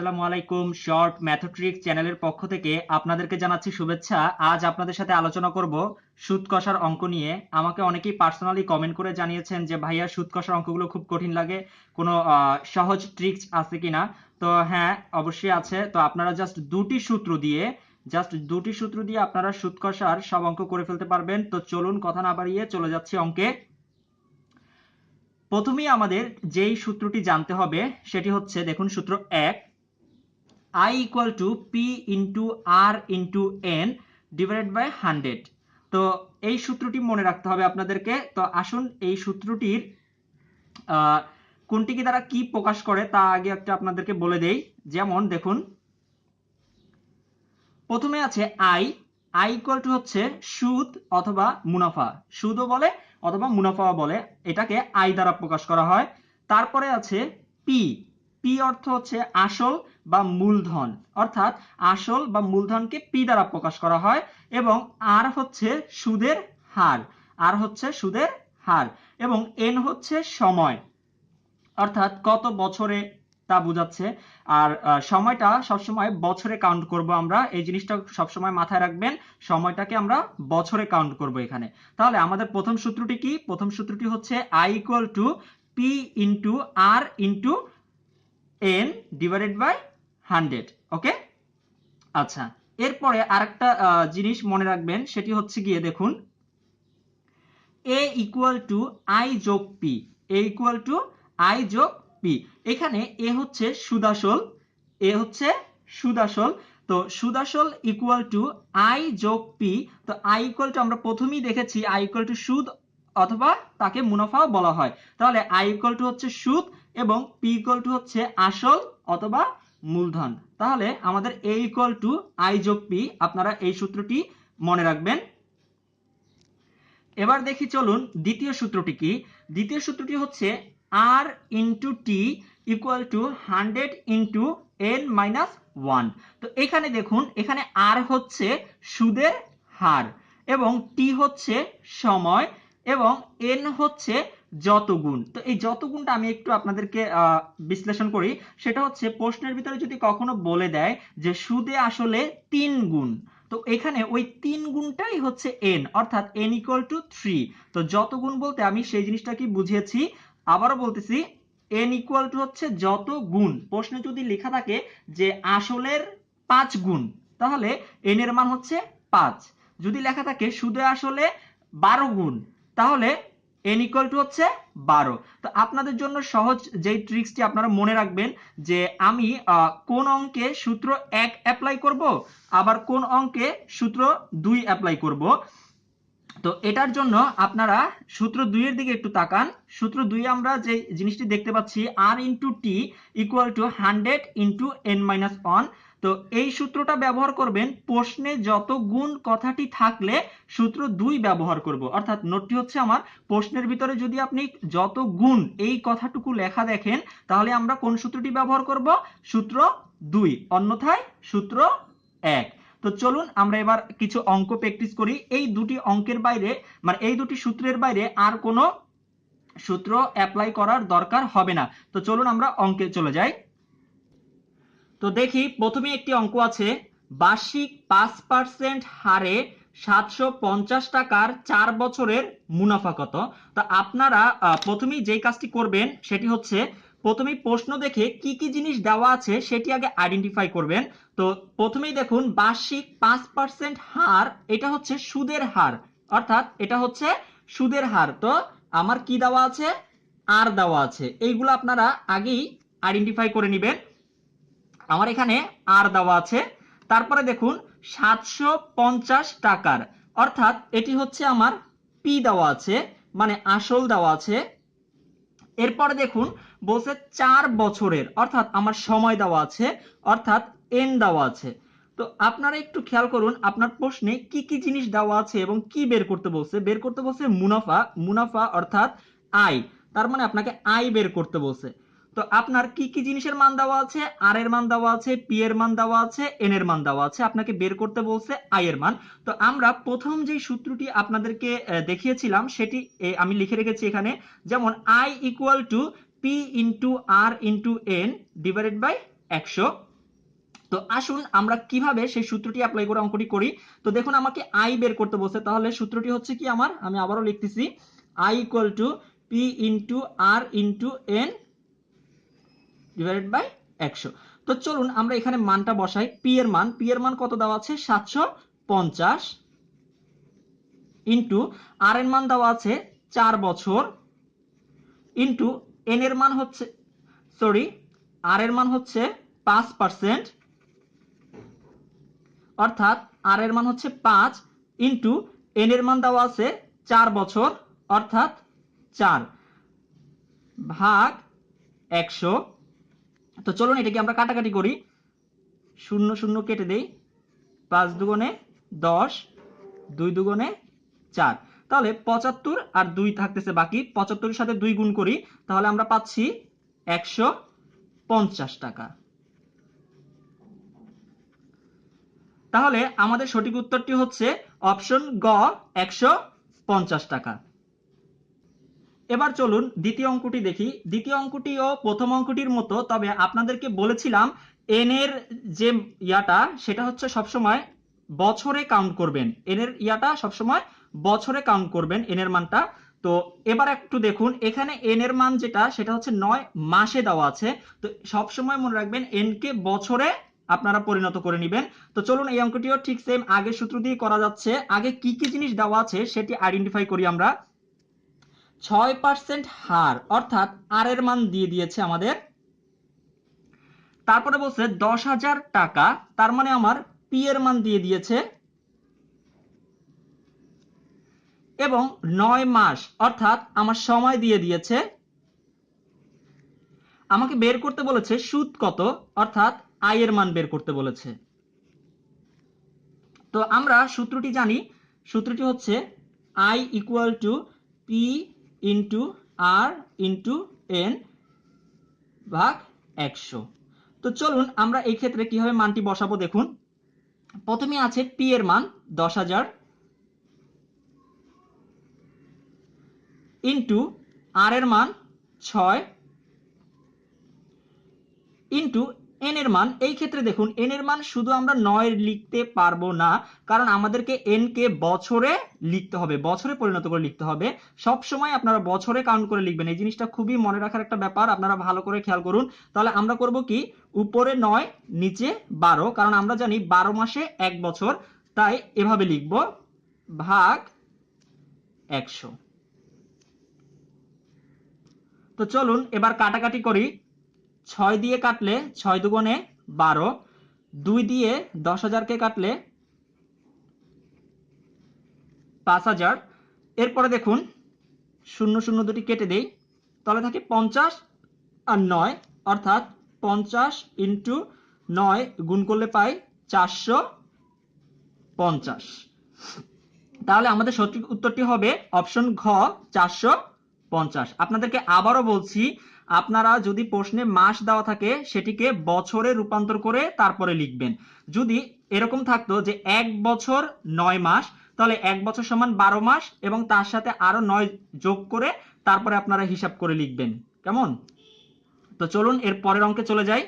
আসসালামু আলাইকুম শর্ট ম্যাথোট্রিক চ্যানেলের পক্ষ থেকে আপনাদেরকে জানাচ্ছি শুভেচ্ছা। আজ আপনাদের সাথে আলোচনা করব সুদ কষার অঙ্ক নিয়ে। আমাকে অনেকেই পার্সোনালি কমেন্ট করে জানিয়েছেন যে, ভাইয়া সুদ কষার অঙ্কগুলো খুব কঠিন লাগে। কোনো সহজ ট্রিক্স আছে কিনা? তো হ্যাঁ অবশ্যই আছে। তো আপনারা জাস্ট দুটি সূত্র দিয়ে জাস্ট দুটি সূত্র দিয়ে আপনারা সুদ কষার সব অঙ্ক করে ফেলতে পারবেন। তো চলুন কথা না বাড়িয়ে চলে যাচ্ছি অঙ্কে। প্রথমেই আমাদের যেই সূত্রটি জানতে হবে, সেটি হচ্ছে, দেখুন, সূত্র এক। I equal to P into R into N divided by hundred তো এই সূত্রটি মনে রাখতে হবে আপনাদেরকে। তো আসুন এই সূত্রটির আহ, কোনটি কি দ্বারা কি প্রকাশ করে তা আগে একটা আপনাদেরকে বলে দেই। যেমন দেখুন প্রথমে আছে আই আই ইকুয়াল টু হচ্ছে সুদ অথবা মুনাফা। সুদও বলে অথবা মুনাফাও বলে। এটাকে আই দ্বারা প্রকাশ করা হয়। তারপরে আছে পি পি অর্থ হচ্ছে আসল বা মূলধন। অর্থাৎ আসল বা মূলধনকে পি দ্বারা প্রকাশ করা হয় এবং আর হচ্ছে সুদের হার। আর হচ্ছে সুদের হার এবং এন হচ্ছে সময়। অর্থাৎ কত বছরে তা বোঝাচ্ছে। আর সময়টা সবসময় বছরে কাউন্ট করব আমরা। এই জিনিসটা সবসময় মাথায় রাখবেন। সময়টাকে আমরা বছরে কাউন্ট করব এখানে। তাহলে আমাদের প্রথম সূত্রটি কি? প্রথম সূত্রটি হচ্ছে I equal to P into R into N divided by hundred okay আচ্ছা এরপরে আরেকটা জিনিস মনে রাখবেন, সেটি হচ্ছে গিয়ে দেখুন এ ইকুয়াল টু আই যোগ P A equal to I যোগ পি এখানে এ হচ্ছে সুদাসল এ হচ্ছে সুদাসল, তো সুদাসল ইকুয়াল টু আই যোগ পি তো আই ইকুয়াল টু আমরা প্রথমেই দেখেছি আই ইকুয়াল টু সুদ অথবা তাকে মুনাফাও বলা হয়, তাহলে আই ইকুয়াল টু হচ্ছে সুদ এবং পি ইকুয়াল টু হচ্ছে আসল অথবা মূলধন। তাহলে আমাদের এ ইকুয়াল টু আই যোগ পি আপনারা এই সূত্রটি মনে রাখবেন। এবার দেখি চলুন দ্বিতীয় সূত্রটি কি? দ্বিতীয় সূত্রটি হচ্ছে R into T equal to hundred into N minus one তো এখানে দেখুন, এখানে আর হচ্ছে সুদের হার এবং টি হচ্ছে সময় এবং এন হচ্ছে যত গুণ তো এই যত গুণটা আমি একটু আপনাদেরকে বিশ্লেষণ করি, সেটা হচ্ছে প্রশ্নের ভিতরে যদি কখনো বলে দেয় যে সুদে আসলে তিন গুণ, তো এখানে ওই তিন গুণটাই হচ্ছে এন অর্থাৎ এন ইকুয়াল টু থ্রি তো যত গুণ বলতে আমি সেই জিনিসটা কি বুঝিয়েছি? আবারও বলতেছি এন ইকুয়াল টু হচ্ছে যত গুণ প্রশ্নে যদি লেখা থাকে যে আসলের পাঁচ গুণ, তাহলে এন এর মান হচ্ছে পাঁচ। যদি লেখা থাকে সুদে আসলে বারো গুণ, তাহলে এন ইকুয়াল টু হচ্ছে বারো। তো আপনাদের জন্য সহজ যেই ট্রিক্সটি আপনারা মনে রাখবেন যে আমি কোন অঙ্কে সূত্র এক অ্যাপ্লাই করব, আবার কোন অঙ্কে সূত্র দুই অ্যাপ্লাই করব। তো এটার জন্য আপনারা সূত্র দুইয়ের দিকে একটু তাকান। সূত্র দুই আমরা যে জিনিসটি দেখতে পাচ্ছি R into T equal to hundred into N minus one তো এই সূত্রটা ব্যবহার করবেন প্রশ্নে যত গুণ কথাটি থাকলে সূত্র দুই ব্যবহার করব। অর্থাৎ নোটটি হচ্ছে আমার প্রশ্নের ভিতরে যদি আপনি যত গুণ এই কথাটুকু লেখা দেখেন, তাহলে আমরা কোন সূত্রটি ব্যবহার করব? সূত্র দুই, অন্যথায় সূত্র এক। তো চলুন আমরা এবার কিছু অঙ্ক প্র্যাকটিস করি। এই দুটি অঙ্কের বাইরে মানে এই দুটি সূত্রের বাইরে আর কোনো সূত্র অ্যাপ্লাই করার দরকার হবে না। তো চলুন আমরা অঙ্কে চলে যাই। তো দেখি প্রথমে একটি অঙ্ক আছে। বার্ষিক পাঁচ পার্সেন্ট হারে সাতশো পঞ্চাশ টাকার চার বছরের মুনাফা কত? তো আপনারা প্রথমেই যেই কাজটি করবেন সেটি হচ্ছে, প্রথমেই প্রশ্ন দেখে কি কি জিনিস দেওয়া আছে সেটি আগে আইডেন্টিফাই করবেন। তো প্রথমেই দেখুন, বার্ষিক পাঁচ পার্সেন্ট হার, এটা হচ্ছে সুদের হার। অর্থাৎ এটা হচ্ছে সুদের হার। তো আমার কি দেওয়া আছে? আর দেওয়া আছে। এইগুলো আপনারা আগেই আইডেন্টিফাই করে নেবেন। আমার এখানে আর দেওয়া আছে। তারপরে দেখুন, সাতশো পঞ্চাশ টাকার। অর্থাৎ এটি হচ্ছে আমার পি দেওয়া আছে মানে আসল দেওয়া আছে। এরপরে দেখুন, বলছে চার বছরের, অর্থাৎ আমার সময় দেওয়া আছে, অর্থাৎ এন দেওয়া আছে। তো আপনারা একটু খেয়াল করুন, আপনার প্রশ্নে কি কি জিনিস দেওয়া আছে এবং কি বের করতে বলছে? বের করতে বলছে মুনাফা মুনাফা অর্থাৎ আয়। তার মানে আপনাকে আয় বের করতে বলছে। তো আপনার কি কি জিনিসের মান দেওয়া আছে? আর এর মান দেওয়া আছে পি এর মান দেওয়া আছে এন এর মান দেওয়া আছে। আপনাকে বের করতে বলছে আই এর মান। তো আমরা প্রথম যে সূত্রটি আপনাদেরকে দেখিয়েছিলাম, সেটি আমি লিখে রেখেছি এখানে। যেমন I equal to P into R into N divided by একশো। তো আসুন আমরা কীভাবে সেই সূত্রটি অ্যাপ্লাই করে অঙ্কটি করি। তো দেখুন, আমাকে আই বের করতে বলছে। তাহলে সূত্রটি হচ্ছে কি আমার? আমি আবারও লিখতেছি। I equal to P into R into N divided by একশো। তো চলুন আমরা এখানে মানটা বসাই। পি এর মান পি এর মান কত দেওয়া আছে? সাতশো পঞ্চাশ ইন্টু আর এর মান দেওয়া আছে চার বছর ইন্টু এন এর মান হচ্ছে সরি আর এর মান হচ্ছে পাঁচ পার্সেন্ট অর্থাৎ আর এর মান হচ্ছে পাঁচ ইন্টু এন এর মান দেওয়া আছে চার বছর অর্থাৎ চার ভাগ একশো তো চলুন এটাকে আমরা কাটাকাটি করি। শূন্য শূন্য কেটে দেই। পাঁচ দুগুণে দশ, দুই দুগুণে চার। তাহলে পঁচাত্তর আর দুই থাকতেছে বাকি। পঁচাত্তরের সাথে দুই গুণ করি, তাহলে আমরা পাচ্ছি একশো পঞ্চাশ টাকা। তাহলে আমাদের সঠিক উত্তরটি হচ্ছে অপশন গ, একশো পঞ্চাশ টাকা। এবার চলুন দ্বিতীয় অঙ্কটি দেখি। দ্বিতীয় অঙ্কটিও প্রথম অঙ্কটির মতো, তবে আপনাদেরকে বলেছিলাম এন এর যে ইয়াটা, সেটা হচ্ছে সবসময় বছরে কাউন্ট করবেন। এন এর ইয়াটা সবসময় বছরে কাউন্ট করবেন এন এর মানটা। তো এবার একটু দেখুন, এখানে এন এর মান যেটা, সেটা হচ্ছে নয় মাসে দেওয়া আছে। তো সবসময় মনে রাখবেন এন কে বছরে আপনারা পরিণত করে নেবেন। তো চলুন এই অঙ্কটিও ঠিক সেম আগের সূত্র দিয়ে করা যাচ্ছে। আগে কি কি জিনিস দেওয়া আছে, সেটি আইডেন্টিফাই করি আমরা। ছয় পার্সেন্ট হার, অর্থাৎ আর এর মান দিয়ে দিয়েছে আমাদের। তারপরে বলছে দশ হাজার টাকা, তার মানে আমার পি এর মান দিয়ে দিয়েছে। এবং নয় মাস, অর্থাৎ আমার সময় দিয়ে দিয়েছে। আমাকে বের করতে বলেছে সুদ কত, অর্থাৎ আয়ের মান বের করতে বলেছে। তো আমরা সূত্রটি জানি, সূত্রটি হচ্ছে I equal to P into R into N ভাগ একশো। তো চলুন আমরা এই ক্ষেত্রে কীভাবে মানটি বসাবো দেখুন। প্রথমে আছে পি এর মান দশ হাজার ইন্টু আর এর মান ছয় ইন্টু এন এর মান, এই ক্ষেত্রে দেখুন এন এর মান শুধু আমরা নয় লিখতে পারব না, কারণ আমাদেরকে এন কে বছরে লিখতে হবে, বছরে পরিণত করে লিখতে হবে। সব সময় আপনারা বছরে কাউন্ট করে লিখবেন, এই জিনিসটা খুবই মনে রাখার একটা ব্যাপার, আপনারা ভালো করে খেয়াল করুন। তাহলে আমরা করব কি? উপরে নয়, নিচে বারো, কারণ আমরা জানি বারো মাসে এক বছর, তাই এভাবে লিখব, ভাগ একশো। তো চলুন, এবার কাটাকাটি করি। ছয় দিয়ে কাটলে ছয় দুগুণে বারো, দুই দিয়ে দশ হাজারকে কাটলে পাঁচ হাজার। এরপরে দেখুন, শূন্য শূন্য দুটি কেটে দেই, তাহলে থাকে পঞ্চাশ আর নয়, অর্থাৎ পঞ্চাশ ইন্টু নয় গুণ করলে পাই চারশো পঞ্চাশ। তাহলে আমাদের সঠিক উত্তরটি হবে অপশন ঘ, চারশো পঞ্চাশ। আপনাদেরকে আবারও বলছি আপনারা যদি প্রশ্নে মাস দেওয়া থাকে, সেটিকে বছরে রূপান্তর করে তারপরে লিখবেন। যদি এরকম থাকতো যে এক বছর নয় মাস, তাহলে এক বছর সমান বারো মাস এবং তার সাথে আরও নয় যোগ করে তারপরে আপনারা হিসাব করে লিখবেন। কেমন? তো চলুন এর পরের অঙ্কে চলে যাই।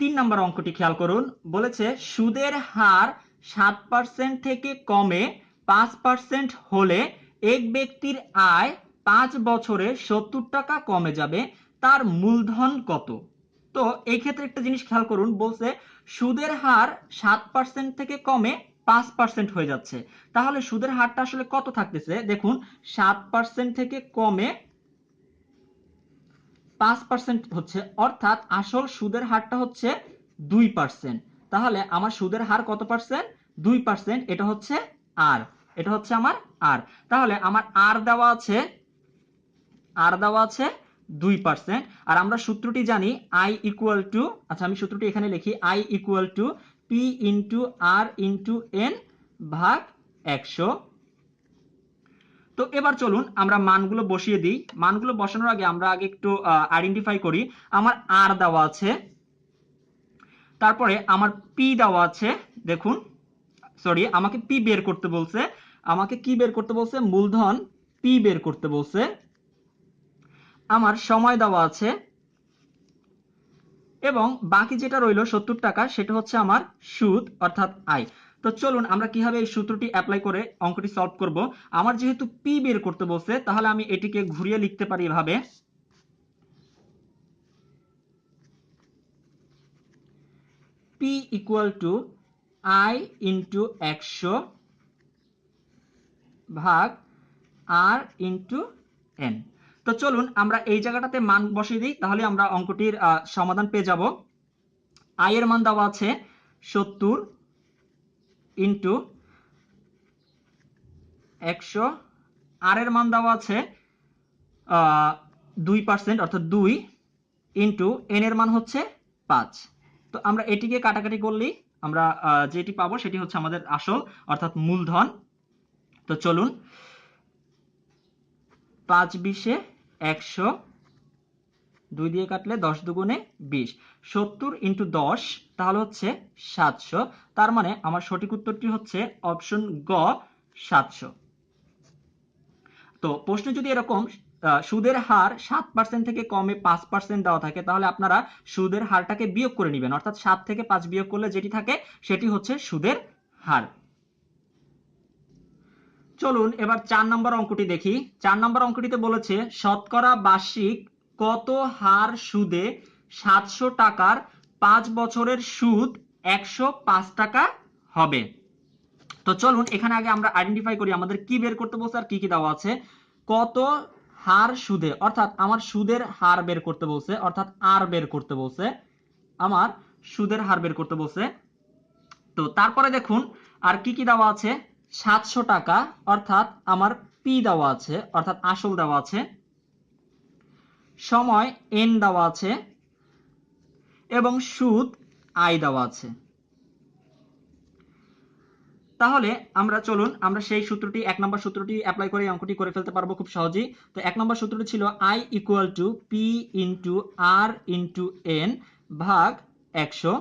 তিন নম্বর অঙ্কটি খেয়াল করুন। বলেছে, সুদের হার সাত পার্সেন্ট থেকে কমে পাঁচ পার্সেন্ট হলে এক ব্যক্তির আয় পাঁচ বছরে সত্তর টাকা কমে যাবে, তার মূলধন কত? তো এই ক্ষেত্রে একটা জিনিস খেয়াল করুন, বলছে সুদের হার সাত পার্সেন্ট থেকে কমে পাঁচ পার্সেন্ট হয়ে যাচ্ছে। তাহলে সুদের হারটা আসলে কত থাকতেছে? দেখুন, সাত পার্সেন্ট থেকে কমে পাঁচ পার্সেন্ট হচ্ছে, অর্থাৎ আসল সুদের হারটা হচ্ছে দুই পার্সেন্ট তাহলে আমার সুদের হার কত পার্সেন্ট দুই পার্সেন্ট এটা হচ্ছে আর, এটা হচ্ছে আমার আর। তাহলে আমার আর দেওয়া আছে আর দেওয়া আছে দুই পার্সেন্ট আর আমরা সূত্রটি জানি আই ইকুয়াল টু আচ্ছা আমি সূত্রটি এখানে লিখি I equal to P into R into N ভাগ একশো। তো এবার চলুন আমরা মানগুলো বসিয়ে দিই। মানগুলো বসানোর আগে আমরা আগে একটু আইডেন্টিফাই করি। আমার আর দেওয়া আছে, তারপরে আমার পি দেওয়া আছে, দেখুন সরি আমাকে পি বের করতে বলছে। আমাকে কি বের করতে বলছে? মূলধন পি বের করতে বলছে। আমার সময় দেওয়া আছে। এবং বাকি যেটা রইল সত্তর টাকা, সেটা হচ্ছে আমার সুদ, অর্থাৎ আয়। তো চলুন, আমরা কীভাবে এই সূত্রটি অ্যাপ্লাই করে অঙ্কটি সলভ করব? আমার যেহেতু পি বের করতে বলছে, তাহলে আমি এটিকে ঘুরিয়ে লিখতে পারি এভাবে। P equal to I into একশো ভাগ আর ইন্টু এন তো চলুন আমরা এই জায়গাটাতে মান বসিয়ে দিই, তাহলে আমরা অঙ্কটির সমাধান পেয়ে যাব। আই এর মান দেওয়া আছে সত্তর ইন্টু একশো। আর এর মান দেওয়া আছে দুই পার্সেন্ট, অর্থাৎ দুই ইন্টু এন এর মান হচ্ছে পাঁচ। তো আমরা এটিকে কাটাকাটি করলেই আমরা যেটি পাবো সেটি হচ্ছে আমাদের আসল, অর্থাৎ মূলধন। তো চলুন, পাঁচ বিশে একশো দুই দিয়ে কাটলে দশ দুগুণে বিশ। সত্তর ইন্টু দশ, তাহলে হচ্ছে সাতশো। তার মানে আমার সঠিক উত্তরটি হচ্ছে অপশন গ, সাতশো। তো প্রশ্ন যদি এরকম সুদের হার সাত পার্সেন্ট থেকে কমে পাঁচ পার্সেন্ট দেওয়া থাকে, তাহলে আপনারা সুদের হারটাকে বিয়োগ করে নেবেন। অর্থাৎ সাত থেকে পাঁচ বিয়োগ করলে যেটি থাকে, সেটি হচ্ছে সুদের হার। চলুন এবার চার নম্বর অঙ্কটি দেখি। চার নম্বর অঙ্কটিতে বলেছে, শতকরা বার্ষিক কত হার সুদে সাতশো টাকার পাঁচ বছরের সুদ একশো পাঁচ টাকা হবে? তো চলুন, এখানে আগে আমরা আইডেন্টিফাই করি আমাদের কি বের করতে বলছে আর কি কি দেওয়া আছে। কত হার সুদে, অর্থাৎ আমার সুদের হার বের করতে বলছে, অর্থাৎ আর বের করতে বলছে, আমার সুদের হার বের করতে বলছে। তো তারপরে দেখুন, আর কি কি দেওয়া আছে? সাতশো টাকা, অর্থাৎ আমার পি দেওয়া আছে, অর্থাৎ আসল দেওয়া আছে। সময় এন দেওয়া আছে এবং সুদ আই দেওয়া আছে। তাহলে আমরা চলুন, আমরা সেই সূত্রটি, এক নম্বর সূত্রটি অ্যাপ্লাই করে অঙ্কটি করে ফেলতে পারব খুব সহজেই। তো এক নম্বর সূত্রটি ছিল I equal to P into R into N ভাগ একশো।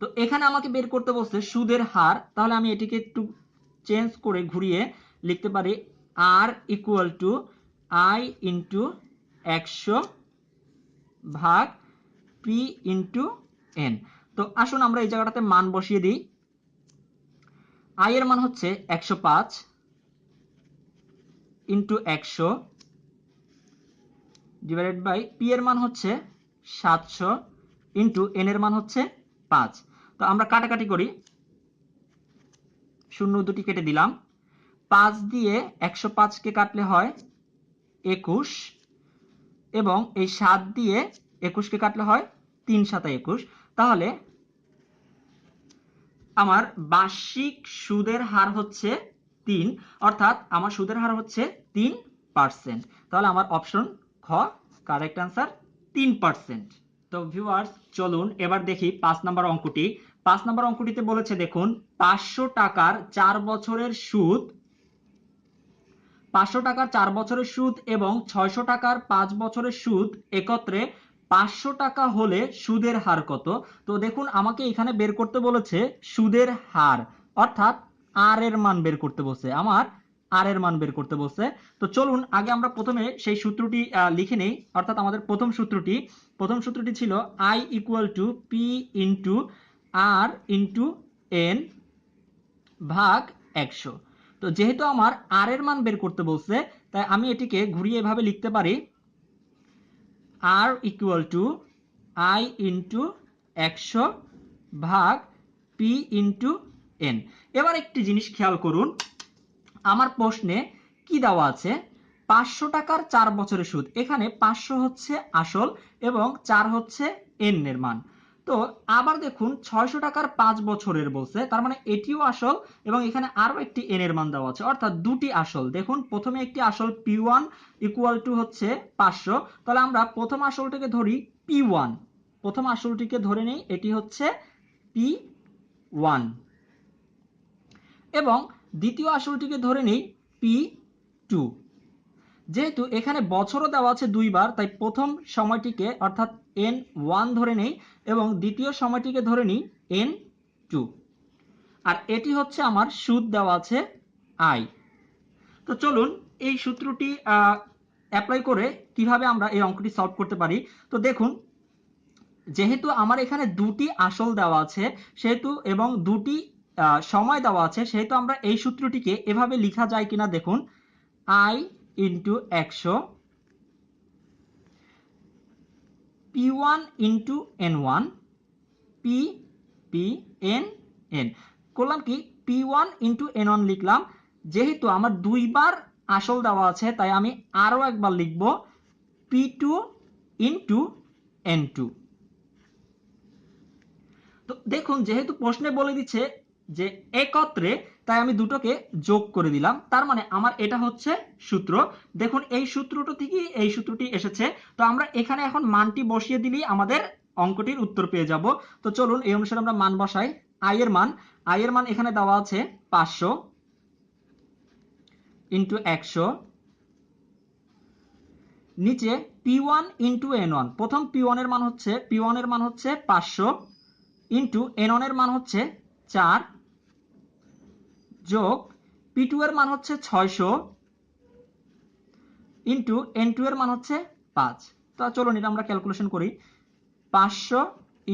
তো এখানে আমাকে বের করতে বলছে সুদের হার, তাহলে আমি এটিকে একটু চেঞ্জ করে ঘুরিয়ে লিখতে পারি R equal to I into একশো ভাগ পি ইন্টু এন তো আসুন আমরা এই জায়গাটাতে মান বসিয়ে দিই। আই এর মান হচ্ছে একশো পাঁচ ইন্টু একশো ডিভাইডেড বাই পি এর মান হচ্ছে সাতশো ইন্টু এন এর মান হচ্ছে পাঁচ। তো আমরা কাটাকাটি করি। শূন্য দুটি কেটে দিলাম। পাঁচ দিয়ে একশো পাঁচকে কাটলে হয় একুশ। এবং এই সাত দিয়ে একুশকে কাটলে হয় তিন সাতা একুশ। তাহলে আমার বার্ষিক সুদের হার হচ্ছে তিন। অর্থাৎ আমার সুদের হার হচ্ছে তিন পার্সেন্ট তাহলে আমার অপশন খ কারেক্ট আনসার তিন পার্সেন্ট তো ভিউয়ার্স চলুন, এবার দেখি পাঁচ নম্বর অঙ্কটি। পাঁচ নম্বর অঙ্কটিতে বলেছে, দেখুন, পাঁচশো টাকার চার বছরের সুদ, পাঁচশো টাকার চার বছরের সুদ এবং ছয়শো টাকার পাঁচ বছরের সুদ একত্রে পাঁচশো টাকা হলে সুদের হার কত? তো দেখুন, আমাকে এখানে বের করতে বলেছে সুদের হার, অর্থাৎ আর এর মান বের করতে বলছে। আমার আর এর মান বের করতে বলছে। তো চলুন, আগে আমরা প্রথমে সেই সূত্রটি লিখে নেই। অর্থাৎ আমাদের প্রথম সূত্রটি প্রথম সূত্রটি ছিল I equal to P into R into N ভাগ একশো। তো যেহেতু আমার আর এর মান বের করতে বলছে, তাই আমি এটিকে ঘুরিয়ে এভাবে লিখতে পারি। R equal to I into একশো ভাগ পি ইন্টু এন এবার একটি জিনিস খেয়াল করুন। আমার প্রশ্নে কি দেওয়া আছে? পাঁচশো টাকার চার বছরের সুদ। এখানে পাঁচশো হচ্ছে আসল এবং চার হচ্ছে এন এর মান তো আবার দেখুন, ছয়শো টাকার পাঁচ বছরের বলছে, তার মানে এটিও আসল এবং এখানে আরও একটি এন এর মান দেওয়া আছে, অর্থাৎ দুটি আসল। দেখুন, প্রথমে একটি আসল পি ওয়ান ইকুয়াল টু হচ্ছে পাঁচশো। তাহলে আমরা প্রথম আসলটিকে ধরি পি ওয়ান। প্রথম আসলটিকে ধরে নেই, এটি হচ্ছে পি ওয়ান। এবং দ্বিতীয় আসলটিকে ধরে নেই পি টু যেহেতু এখানে বছরও দেওয়া আছে দুইবার, তাই প্রথম সময়টিকে অর্থাৎ এন ওয়ান ধরে নেই এবং দ্বিতীয় সময়টিকে ধরে নিই এন টু আর এটি হচ্ছে আমার সুদ দেওয়া আছে আই তো চলুন এই সূত্রটি অ্যাপ্লাই করে কীভাবে আমরা এই অঙ্কটি সলভ করতে পারি। তো দেখুন, যেহেতু আমার এখানে দুটি আসল দেওয়া আছে, সেহেতু এবং দুটি সময় দেওয়া আছে, সেহেতু আমরা এই সূত্রটিকে এভাবে লিখা যায় কিনা দেখুন। আই ইন্টু একশো P one into N one P P N N করলাম কি? P one into N one লিখলাম। যেহেতু আমার দুইবার আসল দেওয়া আছে, তাই আমি আরও একবার লিখব P two into N two তো দেখুন, যেহেতু প্রশ্নে বলে দিচ্ছে যে একত্রে তাই আমি দুটোকে যোগ করে দিলাম। তার মানে আমার এটা হচ্ছে সূত্র। দেখুন, এই সূত্রটা থেকেই এই সূত্রটি এসেছে। তো আমরা এখানে এখন মানটি বসিয়ে দিলেই আমাদের অঙ্কটির উত্তর পেয়ে যাব। তো চলুন, এই অনুসারে আমরা মান বসাই। আই এর মান। আই এর মান এখানে দেওয়া আছে পাঁচশো ইন্টু একশো। নিচে P one into N one প্রথম পি ওয়ানের মান হচ্ছে পি ওয়ানের মান হচ্ছে পাঁচশো ইন্টু এন ওয়ানের মান হচ্ছে চার। যোগ পি টু এর মান হচ্ছে ছয়শো ইন্টু এন টু এর মান হচ্ছে পাঁচ। তো চলুন এটা আমরা ক্যালকুলেশন করি। পাঁচশো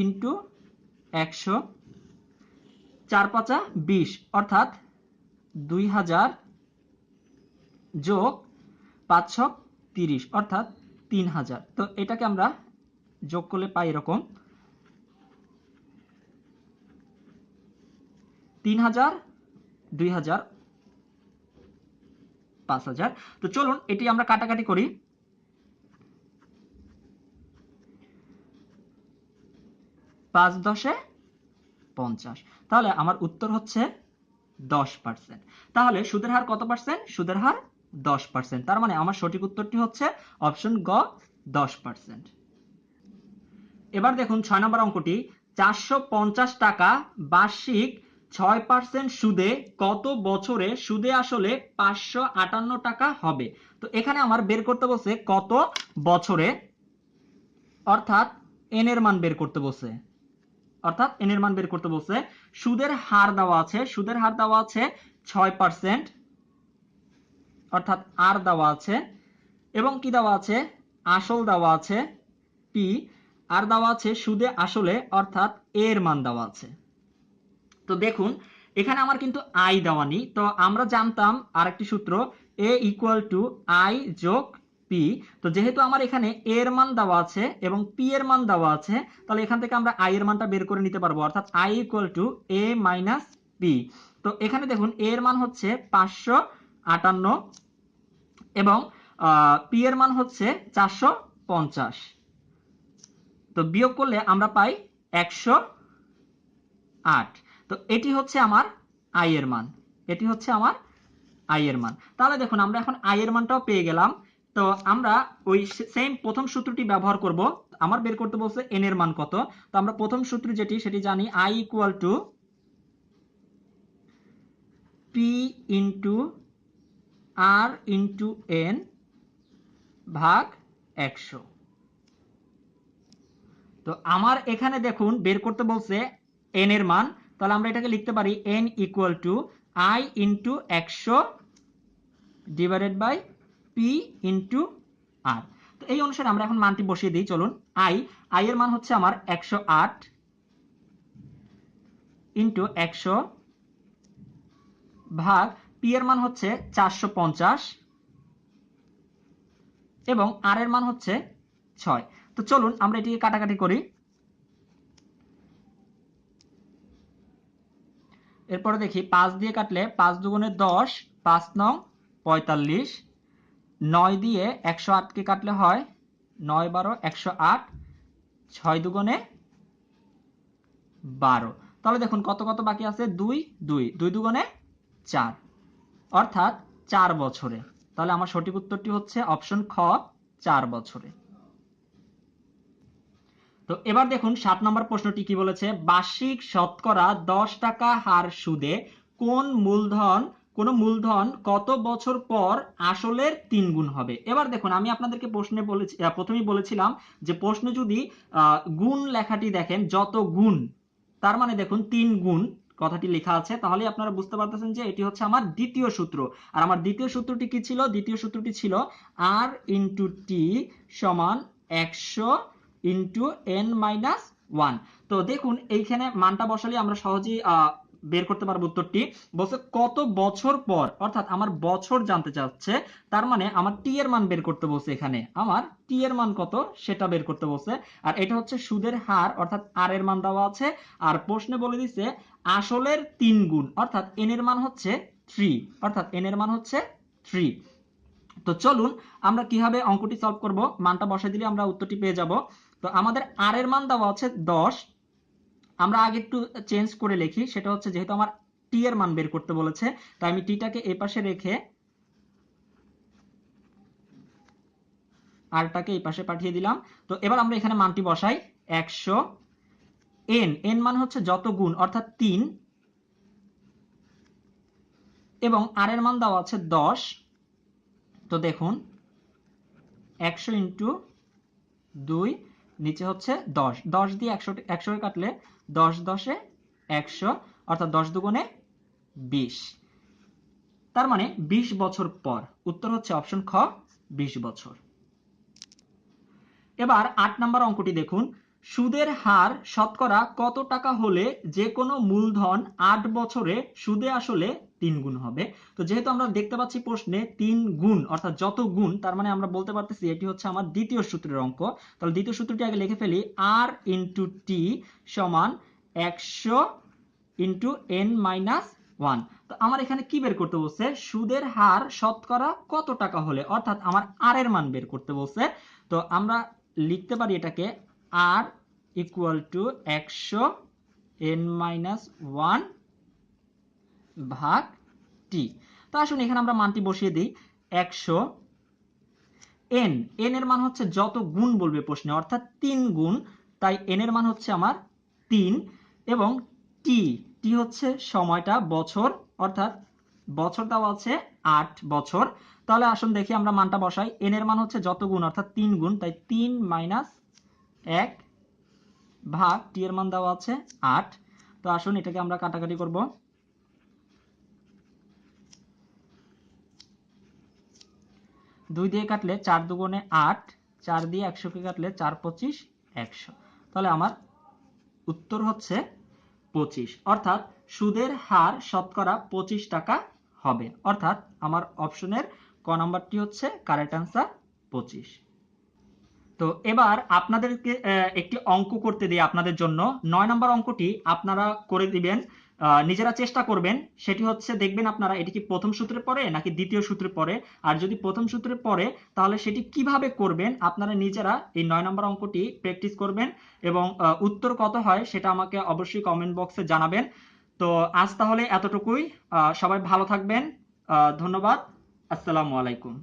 ইন্টু একশো চার পাঁচা বিশ, অর্থাৎ দুই হাজার যোগ পাঁচশো তিরিশ, অর্থাৎ তিন হাজার। তো এটাকে আমরা যোগ করলে পাই এরকম তিন হাজার হাজার। তো চলুন, এটি আমরা কাটাকাটি করি। পাঁচ দশে পঞ্চাশ। তাহলে আমার উত্তর হচ্ছে দশ পার্সেন্ট। তাহলে সুদের হার কত পার্সেন্ট? সুদের হার দশ পার্সেন্ট। তার মানে আমার সঠিক উত্তরটি হচ্ছে অপশন গ, দশ পার্সেন্ট। এবার দেখুন ছয় নম্বর অঙ্কটি। চারশো পঞ্চাশ টাকা বার্ষিক ছয় পার্সেন্ট সুদে কত বছরে সুদে আসলে পাঁচশো আটান্ন টাকা হবে? তো এখানে আমার বের করতে বলছে কত বছরে? অর্থাৎ এন এর মান বের করতে বলছে। অর্থাৎ এন এর মান বের করতে বলছে সুদের হার দেওয়া আছে, সুদের হার দেওয়া আছে ছয় পার্সেন্ট অর্থাৎ আর দেওয়া আছে, এবং কি দেওয়া আছে? আসল দেওয়া আছে পি আর দেওয়া আছে সুদে আসলে, অর্থাৎ এর মান দেওয়া আছে। তো দেখুন, এখানে আমার কিন্তু আই দেওয়া নেই। তো আমরা জানতাম আরেকটি সূত্র এ ইকুয়াল টু আই যোগ পি তো যেহেতু আমার এখানে এ এর মান দেওয়া আছে এবং পি এর মান দেওয়া আছে, তাহলে এখান থেকে আমরা আই এর মানটা বের করে নিতে পারব। অর্থাৎ I equal to A minus P তো এখানে দেখুন এ এর মান হচ্ছে পাঁচশো আটান্ন এবং পি এর মান হচ্ছে চারশো পঞ্চাশ। তো বিয়োগ করলে আমরা পাই একশো আট। তো এটি হচ্ছে আমার আই এর মান। এটি হচ্ছে আমার আই এর মান। তাহলে দেখুন, আমরা এখন আই এর মানটাও পেয়ে গেলাম। তো আমরা ওই সেম প্রথম সূত্রটি ব্যবহার করব। আমার বের করতে বলছে এন এর মান কত। তো আমরা প্রথম সূত্র যেটি, সেটি জানি I equal to P into R into N ভাগ একশো। তো আমার এখানে দেখুন, বের করতে বলছে এন এর মান। তাহলে আমরা এটাকে লিখতে পারি N equal to I into একশো divided by P into R তো এই অনুসারে আমরা এখন মানটি বসিয়ে দিই, চলুন। আই আই এর মান হচ্ছে আমার একশো আট ইন্টু একশো ভাগ পি এর মান হচ্ছে চারশো পঞ্চাশ এবং আর এর মান হচ্ছে ছয়। তো চলুন আমরা এটিকে কাটাকাটি করি। এরপরে দেখি পাঁচ দিয়ে কাটলে পাঁচ দুগুণে দশ, পাঁচ নং পঁয়তাল্লিশ। নয় দিয়ে একশো আটকে কাটলে হয় নয় বারো, একশো আট, ছয় দুগুণে বারো। তাহলে দেখুন কত কত বাকি আছে? দুই দুই দুই দুগুণে চার। অর্থাৎ চার বছরে। তাহলে আমার সঠিক উত্তরটি হচ্ছে অপশন খ, চার বছরে। তো এবার দেখুন সাত নম্বর প্রশ্নটি কি বলেছে? বার্ষিক শতকরা দশ টাকা হার সুদে কোন মূলধন কোন মূলধন কত বছর পর আসলের তিন গুণ হবে? এবার দেখুন, আমি আপনাদেরকে প্রশ্নে বলেছি প্রথমেই বলেছিলাম যে প্রশ্ন যদি গুণ লেখাটি দেখেন, যত গুণ, তার মানে দেখুন তিন গুণ, কথাটি লেখা আছে তাহলে আপনারা বুঝতে পারতেছেন যে এটি হচ্ছে আমার দ্বিতীয় সূত্র। আর আমার দ্বিতীয় সূত্রটি কি ছিল? দ্বিতীয় সূত্রটি ছিল আর ইন্টু টি সমান একশো ইন্টু এন মাইনাস ওয়ান তো দেখুন, এইখানে মানটা বসালে আমরা সহজেই বের করতে পারব উত্তরটি। বলছে, কত বছর পর, অর্থাৎ আমার বছর জানতে চাচ্ছে, তার মানে আমার টি এর মান বের করতে বলছে এখানে। আমার টি এর মান কত, সেটা বের করতে বলছে। আর এটা হচ্ছে সুদের হার, অর্থাৎ আর এর মান দেওয়া আছে। আর প্রশ্নে বলে দিছে, আসলের তিন গুণ, অর্থাৎ এন এর মান হচ্ছে থ্রি অর্থাৎ এন এর মান হচ্ছে থ্রি তো চলুন, আমরা কীভাবে অঙ্কটি সলভ করব? মানটা বসাই দিলে আমরা উত্তরটি পেয়ে যাব। তো আমাদের আর এর মান দেওয়া আছে দশ। আমরা আগে একটু চেঞ্জ করে লিখি, সেটা হচ্ছে যেহেতু আমার টি এর মান বের করতে বলেছে, তাই আমি টিটাকে এই পাশে রেখে আরটাকে এই পাশে পাঠিয়ে দিলাম। তো এবার আমরা এখানে মানটি বসাই, একশো। এন এন মান হচ্ছে যত গুণ, অর্থাৎ তিন। এবং আর এর মান দেওয়া আছে দশ। তো দেখুন, একশো ইন্টু দুই নিচে হচ্ছে দশ। দশ দিয়ে একশো একশোকে কাটলে দশ দশে একশো, অর্থাৎ দশ দুগুণে বিশ। তার মানে বিশ বছর পর। উত্তর হচ্ছে অপশন খ, বিশ বছর। এবার আট নাম্বার অঙ্কটি দেখুন। সুদের হার শতকরা কত টাকা হলে যে কোনো মূলধন আট বছরে সুদে আসলে তিন গুণ হবে। তো যেহেতু আমরা দেখতে পাচ্ছি প্রশ্নে তিন গুণ, অর্থাৎ যত গুণ, তার মানে আমরা বলতে পারতেছি এটি হচ্ছে আমার দ্বিতীয় সূত্রের অঙ্ক। তাহলে দ্বিতীয় সূত্রটি আগে লিখে ফেলি আর ইন্টু টি সমান একশো ইন্টু এন মাইনাস ওয়ান তো আমার এখানে কি বের করতে বলছে? সুদের হার শতকরা কত টাকা হলে? অর্থাৎ আমার আর এর মান বের করতে বলছে। তো আমরা লিখতে পারি এটাকে আর ইকুয়াল টু একশো এন মাইনাস ওয়ান ভাগ টি তো আসুন এখানে আমরা মানটি বসিয়ে দিই। একশো এন এন এর মান হচ্ছে যত গুণ বলবে প্রশ্নে, অর্থাৎ তিন গুণ, তাই এন এর মান হচ্ছে আমার তিন। এবং টি টি হচ্ছে সময়টা, বছর, অর্থাৎ বছর দেওয়া আছে আট বছর। তাহলে আসুন দেখি আমরা মানটা বসাই। এন এর মান হচ্ছে যত গুণ, অর্থাৎ তিন গুণ, তাই তিন মাইনাস এক ভাগ টি এর মান দেওয়া আছে আট। তো আসুন এটাকে আমরা কাটাকাটি করব। দুই দিয়ে কাটলে চার দুগুণে আট, চার দিয়ে একশোকে কাটলে চার পঁচিশ, একশো। তাহলে আমার উত্তর হচ্ছে পঁচিশ। অর্থাৎ সুদের হার শতকরা পঁচিশ টাকা হবে। অর্থাৎ আমার অপশনের ক নাম্বারটি হচ্ছে কারেক্ট অ্যান্সার পঁচিশ। তো এবার আপনাদেরকে একটি অঙ্ক করতে দিই আপনাদের জন্য। নয় নম্বর অঙ্কটি আপনারা করে দিবেন নিজেরা চেষ্টা করবেন। সেটি হচ্ছে দেখবেন আপনারা এটি কি প্রথম সূত্রে পড়ে নাকি দ্বিতীয় সূত্রে পড়ে? আর যদি প্রথম সূত্রে পড়ে, তাহলে সেটি কীভাবে করবেন? আপনারা নিজেরা এই নয় নম্বর অঙ্কটি প্র্যাকটিস করবেন এবং উত্তর কত হয় সেটা আমাকে অবশ্যই কমেন্ট বক্সে জানাবেন। তো আজ তাহলে এতটুকুই। সবাই ভালো থাকবেন। ধন্যবাদ। আসসালামু আলাইকুম।